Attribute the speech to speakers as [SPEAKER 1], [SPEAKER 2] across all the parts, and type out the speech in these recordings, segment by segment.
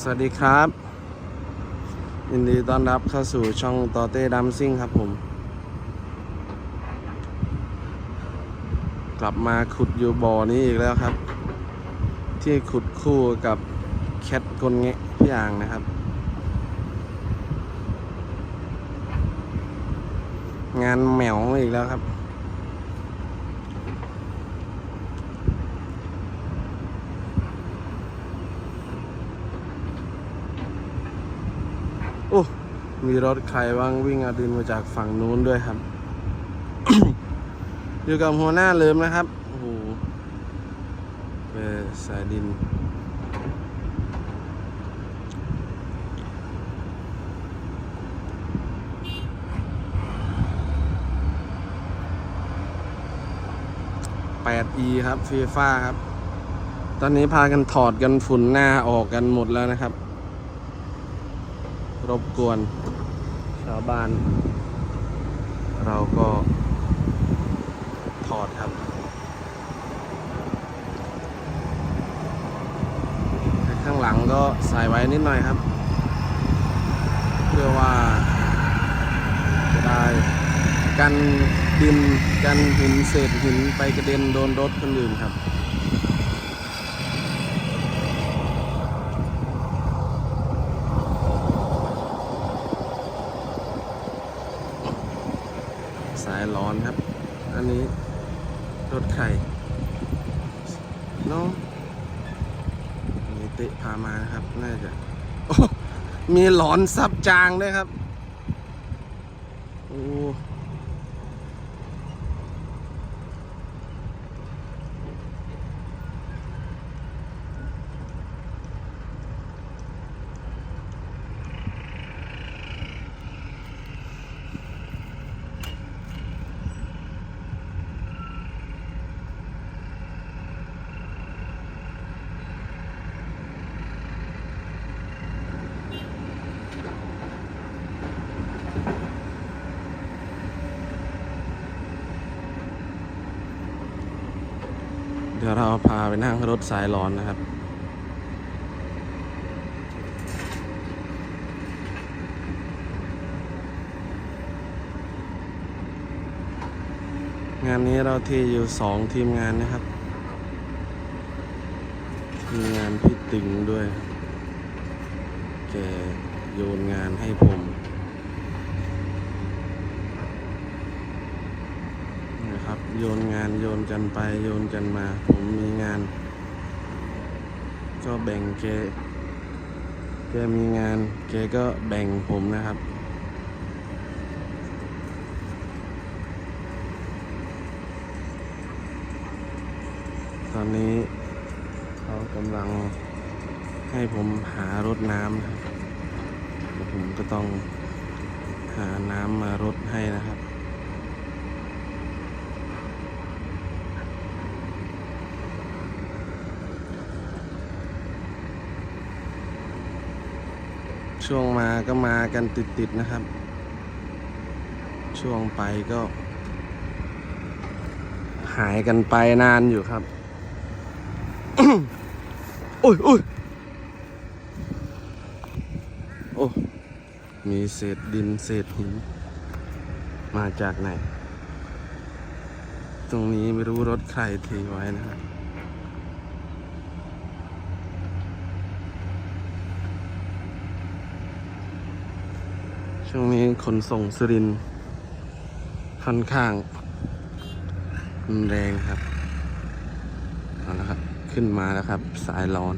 [SPEAKER 1] สวัสดีครับ ยินดีต้อนรับเข้าสู่ช่องตอเต้ดัมซิ่งครับผม กลับมาขุดอยู่บ่อนี้อีกแล้วครับ ที่ขุดคู่กับแคทกลเงะพี่อ่างนะครับ งานแหมวอีกแล้วครับ โอ้ มีรถใครว่างวิ่งเอาดินมาจากฝั่งนู้นด้วยครับ อยู่กับหัวหน้าเลิมนะครับโอ้โหเป็นสายดิน 8e ครับฟีฟ่าครับ ตอนนี้พากันถอดกันฝุ่นหน้าออกกันหมดแล้วนะครับ รบกวนาวบ้าน เราก็ถอดครับข้างหลังก็ใส่ไว้นิดหน่อยครับ เพื่อว่าจะได้กันดินกันหินเศษหินไปกระเด็นโดนรถคนอื่นครับ สายร้อนครับ อันนี้ รถไข่น้องมีเตะพา มานะครับ น่าจะมีหลอนซับจางด้วยครับ โอ้ ดี๋ยวเราพาไปนั่งรถสายร้อนนะครับ งานนี้เราที่อยู่สองทีมงานนะครับ ทีมงานพี่ติงด้วย แกโยนงานให้ผมนะครับโยนงานโยนกันไปโยนกันมาผ มีงาน ก็แบ่งแกแกมีงานแกก็แบ่งผมนะครับตอนนี้เขากำลังให้ผมหารถน้ำนะครับผมก็ต้องหาน้ำมารดให้นะครับ ช่วงมาก็มากันติดๆนะครับ ช่วงไปก็ หายกันไปนานอยู่ครับโอ้ยโอ้ยโอ้ มีเศษดินเศษหิน มาจากไหน ตรงนี้ไม่รู้รถใครทีไว้นะครับ ช่วงนี้ขนส่งสุรินค่อนข้างรุนแรงครับเอาละครับ ขึ้นมาแล้วครับ สายร้อน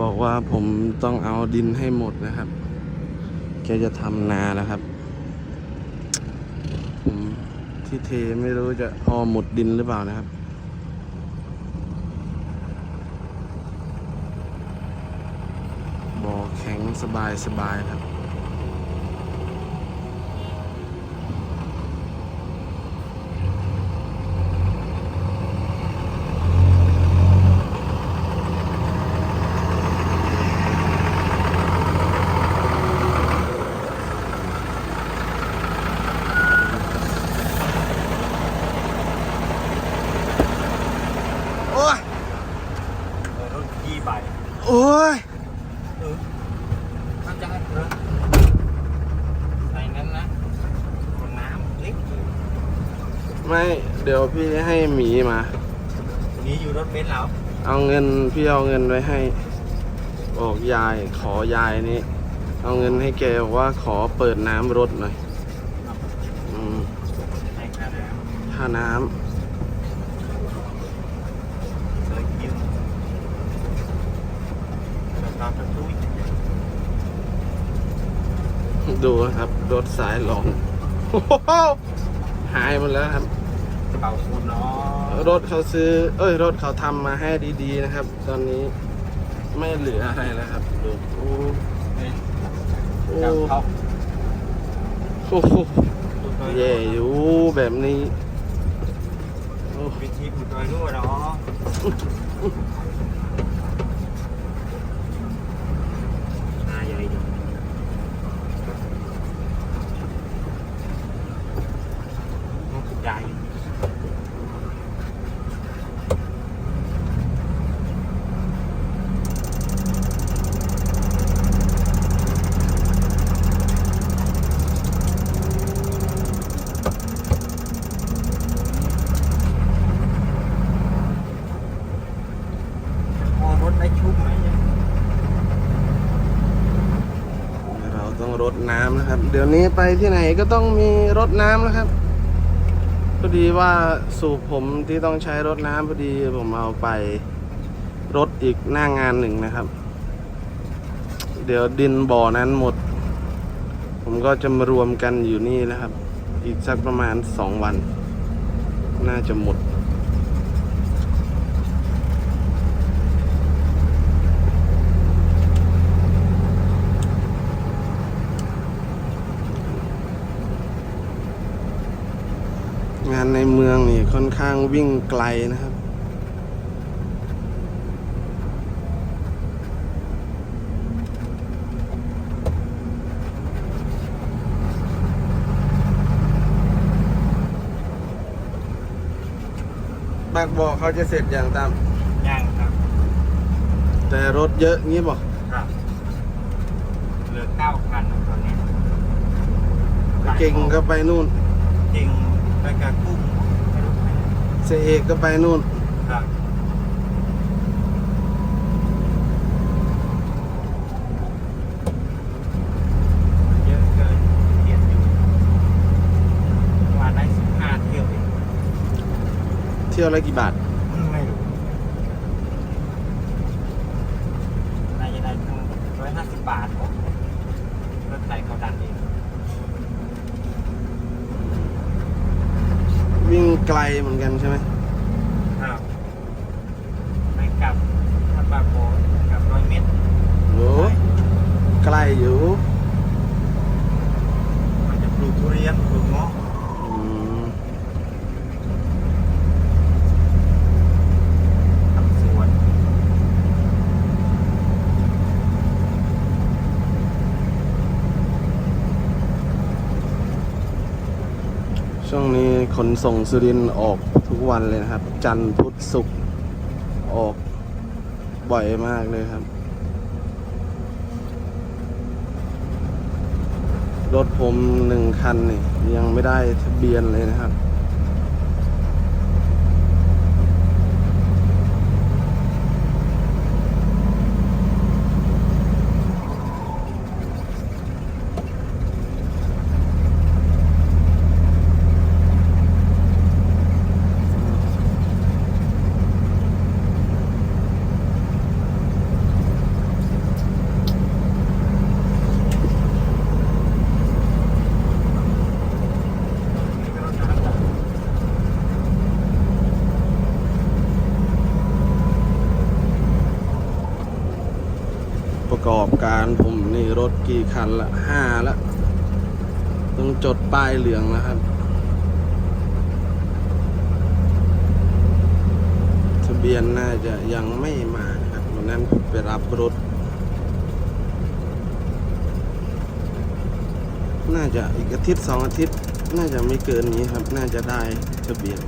[SPEAKER 1] บอกว่าผมต้องเอาดินให้หมดนะครับ แกจะทำนาแล้วครับ ผมที่เทไม่รู้จะพอหมดดินหรือเปล่านะครับ บ่อแข็ง สบายสบายครับ โเดี๋ ยวพี่ให้หมีมา
[SPEAKER 2] มีอยู่รถเบนซ์แล้ว
[SPEAKER 1] เอาเงินพี่เอาเงินไว้ให้บอกยายขอยายนี่ เอาเงินให้แกบอกว่าขอเปิดน้ำรถหน่อยอืม
[SPEAKER 2] ในค่าน้
[SPEAKER 1] ค่าน้ำ
[SPEAKER 2] เคยยืมแล้วก็กระตุ้ยำ
[SPEAKER 1] ดูนะครับรถสายหลองโอ้โหหายหมดแล้วครับ
[SPEAKER 2] เป่าคุณเนาะ
[SPEAKER 1] รถเขาซื้อ เอ้ย รถเขาทำมาให้ดีๆนะครับ ตอนนี้ไม่เหลืออะไรแล้วครับดูโอ้โอ้
[SPEAKER 2] กับเขา
[SPEAKER 1] โอ้โหแย่อยู่แบบนี้โอ้
[SPEAKER 2] วิธีผูดอยนู่นเนาะนาใหญ่ดิใหญ่ พอรถได้ ชุบไหมเรา
[SPEAKER 1] ต้องรดน้ำนะครับ เดี๋ยวนี้ไปที่ไหนก็ต้องมีรดน้ำนะครับพอดีว่าสูบผมที่ต้องใช้รดน้ำพอดีผมเอาไปรดอีกหน้างานหนึ่งนะครับ เดี๋ยวดินบ่อนั้นหมด ผมก็จะมารวมกันอยู่นี่นะครับ อีกสักประมาณสองวัน น่าจะหมด งานใน เมืองนี่ค่อนข้างวิ่งไกลนะครับบากบอกเขาจะเสร็จอย่างตาม
[SPEAKER 2] ย่างครับ
[SPEAKER 1] แต่รถเยอะงี้บอก
[SPEAKER 2] ครับ เหลือเก้าคันตอนนี้
[SPEAKER 1] เก่งก็ไปนู่น
[SPEAKER 2] จริงไปกับกุ้งไม่รู้ไปไหน
[SPEAKER 1] เสยเอกก็ไปนู่น
[SPEAKER 2] ครับเยอะเกินเกียดอยู่ว่าได้สิบห้าเที่ยวเอง
[SPEAKER 1] เที่ยวละกี่บาท
[SPEAKER 2] ไม่รู้น่าจะได้ทั้งร้อยห้าสิบบาทของรถไฟเขาดันเอง
[SPEAKER 1] วิ่ง ไกลเหมือนกันใช่ไหม
[SPEAKER 2] ครับไปกลับถ้าบางโบกลับร้อยเมตร
[SPEAKER 1] โอ้ไกลอยู่
[SPEAKER 2] มันจะปลูกทุเรียนปลูกเงาะ
[SPEAKER 1] อืม
[SPEAKER 2] ทำสวน
[SPEAKER 1] ช่วงนี้ขน ส่งสุรินออกทุกวันเลยนะครับ จันทร์พุธศุกร์ออกบ่อยมากเลยครับ รถผมหนึ่งคันนี่ยังไม่ได้ทะเบียนเลยนะครับ ประกอบการผมนี่ รถกี่คันละห้าละต้องจดป้ายเหลืองแล้วครับ ทะเบียนน่าจะยังไม่มาครับวันนั้นไปรับรถ น่าจะอีกอาทิตย์สองอาทิตย์ น่าจะไม่เกินนี้ครับ น่าจะได้ทะเบียน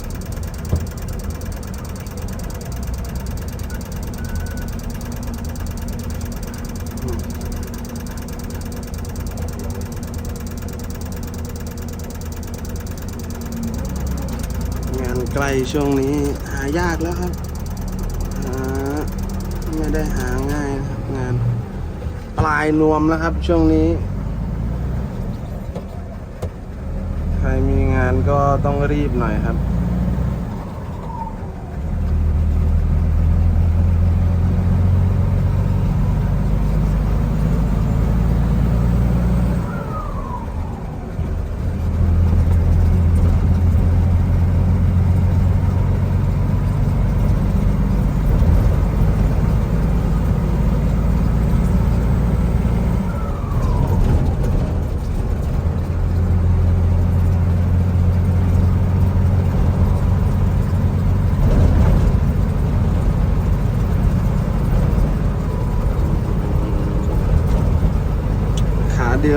[SPEAKER 1] งาน ใก ล้ช่วงนี้หายากแล้วครับหาไม่ได้หาง่ายนะครับงาน ปลายนวมแล้วครับช่วงนี้ ใครมีงานก็ต้องรีบหน่อยครับ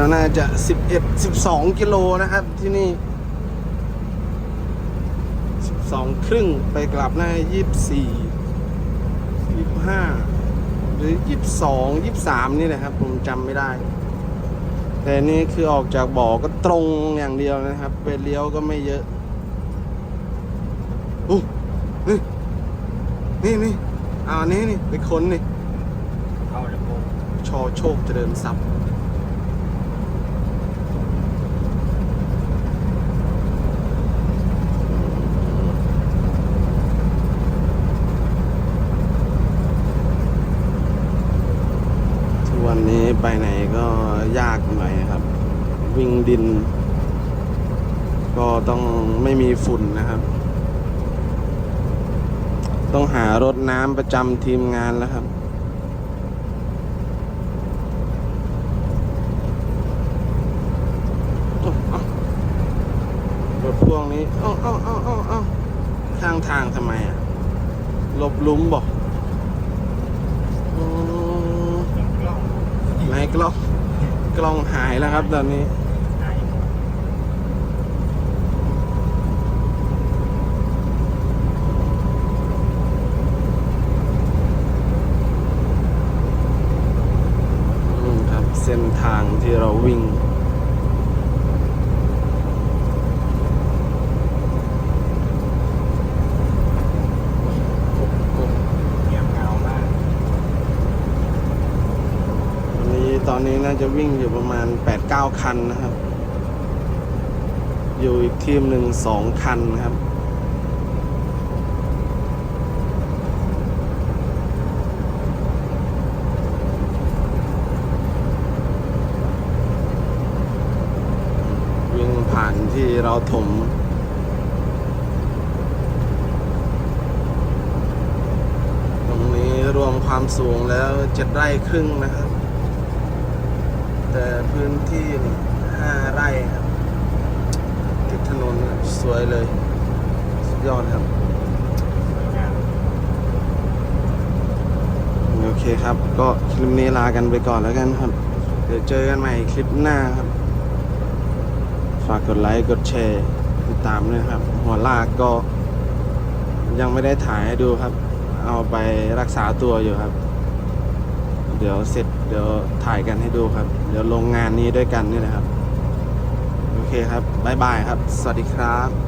[SPEAKER 1] ขาเดียวน่าจะ11 12กิโลนะครับที่นี่12ครึ่งไปกลับน่าจะ24 25หรือ22 23นี่แหละครับ ผมจำไม่ได้ แต่นี่คือออกจากบ่อก็ตรงอย่างเดียวนะครับ ไปเลี้ยวก็ไม่เยอะอู้นี่นี่นี่เอาอันนี้นี่ไปค้นนี่
[SPEAKER 2] เข้าเลยโบ
[SPEAKER 1] ชอโชคเจริญทรัพย์ ทุกวันนี้ ไปไหนก็ยากหน่อยครับ วิ่งดิน ก็ต้องไม่มีฝุ่นนะครับ ต้องหารถน้ำประจำทีมงานแล้วครับรถพ่วงนี้เอ้าเอ้าเอ้าเอ้าเอ้าข้างทางทำไมอะหลบลุมบอกอ ไหนกล้องกล้องหายแล้วครับตอนนี้ครับเส้นทางที่เราวิ่ง
[SPEAKER 2] เงียบเหงามาก
[SPEAKER 1] วันนี้ตอนนี้น่า จะวิ่งอยู่ประมาณ 8-9 คันนะครับ อยู่อีกทีมหนึ่งสองคันครับ วิ่งผ่านที่เราถมตรงนี้รวมความสูงแล้วเจ็ดไร่ครึ่งนะครับ แต่พื้นที่ห้าไร่ครับ ติดถนนสวยเลย สุดยอดครับ โอเคครับ ก็คลิปนี้ลากันไปก่อนแล้วกันครับ เดี๋ยวเจอกันใหม่คลิปหน้าครับ ฝากกดไลค์ กดแชร์ติดตามด้วยครับ หัวลากก็ยังไม่ได้ถ่ายให้ดูครับ เอาไปรักษาตัวอยู่ครับ ดี๋ยวเสร็จเดี๋ยวถ่ายกันให้ดูครับ เดี๋ยวลงงานนี้ด้วยกันนี่นะครับ โอเคครับบ๊ายบายครับ สวัสดีครับ